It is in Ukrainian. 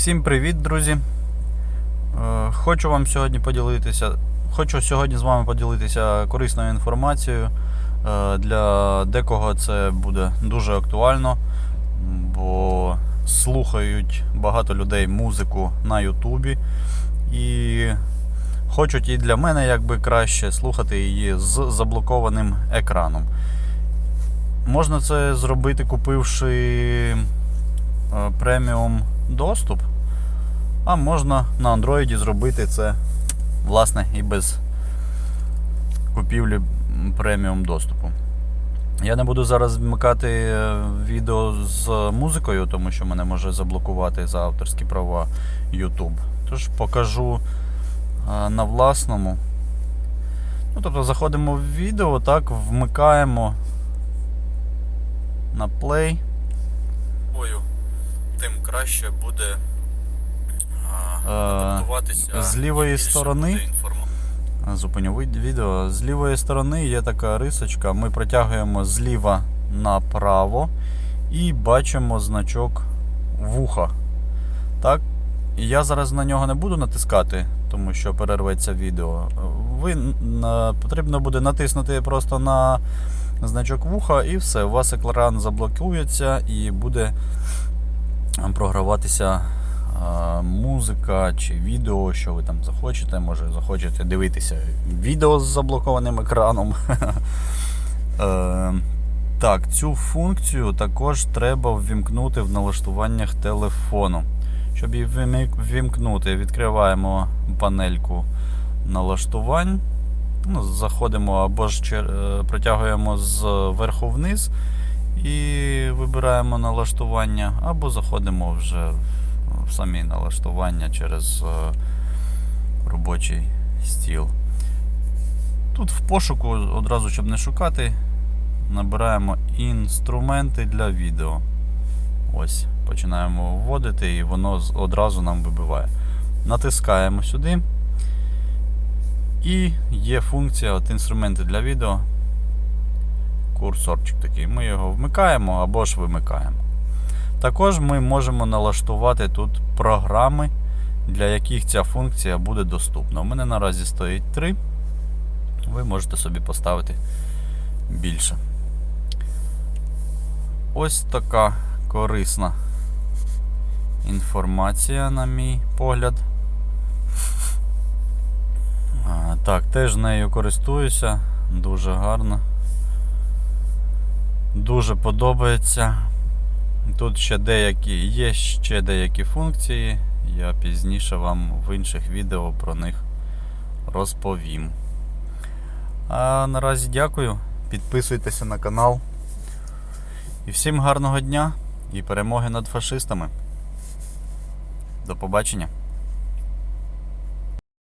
Всім привіт, друзі! Е, Хочу вам сьогодні поділитися. Хочу сьогодні з вами поділитися корисною інформацією. Е, Для декого це буде дуже актуально, бо слухають багато людей музику на Ютубі і хочуть і для мене якби краще слухати її з заблокованим екраном. Можна це зробити, купивши е, преміум доступ, а можна на Android зробити це, власне, і без купівлі преміум доступу. Я не буду зараз вмикати е, відео з музикою, тому що мене може заблокувати за авторські права YouTube. Тож покажу е, на власному. Ну, тобто заходимо в відео, так, вмикаємо на play. Ою, тим краще буде з лівої сторони Зупиню відео. З лівої сторони є така рисочка. Ми протягуємо зліва направо і бачимо значок вуха. Так? Я зараз на нього не буду натискати, тому що перерветься відео. Ви потрібно буде натиснути просто на значок вуха і все. У вас екран заблокується і буде програватися музика чи відео, що ви там захочете. Може захочете дивитися відео з заблокованим екраном. Е, Так, цю функцію також треба ввімкнути в налаштуваннях телефону. Щоб її ввімкнути, відкриваємо панельку налаштувань. Ну, заходимо або ж е, протягуємо зверху вниз і вибираємо налаштування, або заходимо вже самі налаштування через е, робочий стіл. Тут в пошуку, одразу щоб не шукати, набираємо інструменти для відео. Ось, починаємо вводити і воно одразу нам вибиває. Натискаємо сюди. І є функція от інструменти для відео. Курсорчик такий. Ми його вмикаємо або ж вимикаємо. Також ми можемо налаштувати тут програми, для яких ця функція буде доступна. У мене наразі стоїть 3. Ви можете собі поставити більше. Ось така корисна інформація, на мій погляд. Так, теж нею користуюся. Дуже гарно. Дуже подобається. Тут ще деякі, є ще деякі функції. Я пізніше вам в інших відео про них розповім. А наразі дякую. Підписуйтеся на канал. І всім гарного дня і перемоги над фашистами. До побачення.